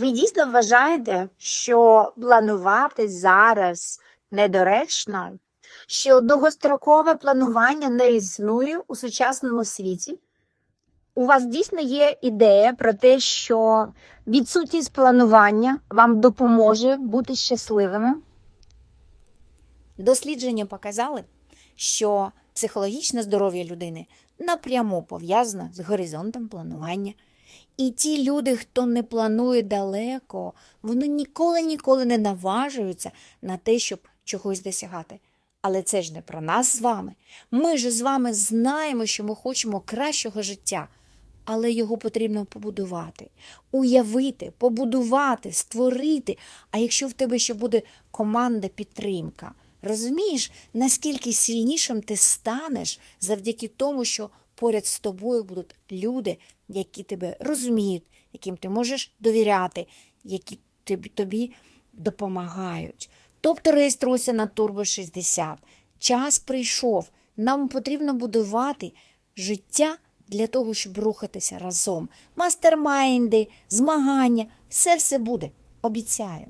Ви дійсно вважаєте, що планувати зараз недоречно, що довгострокове планування не існує у сучасному світі? У вас дійсно є ідея про те, що відсутність планування вам допоможе бути щасливими? Дослідження показали, що психологічне здоров'я людини напряму пов'язане з горизонтом планування. І ті люди, хто не планує далеко, вони ніколи ніколи не наважуються на те, щоб чогось досягати. Але це ж не про нас з вами. Ми ж з вами знаємо, що ми хочемо кращого життя, але його потрібно побудувати, уявити, побудувати, створити. А якщо в тебе ще буде команда підтримка, розумієш, наскільки сильнішим ти станеш завдяки тому, що поряд з тобою будуть люди, які тебе розуміють, яким ти можеш довіряти, які тобі, допомагають. Тобто реєструйся на Турбо 60. Час прийшов. Нам потрібно будувати життя для того, щоб рухатися разом. Мастермайнди, змагання, все все буде. Обіцяю.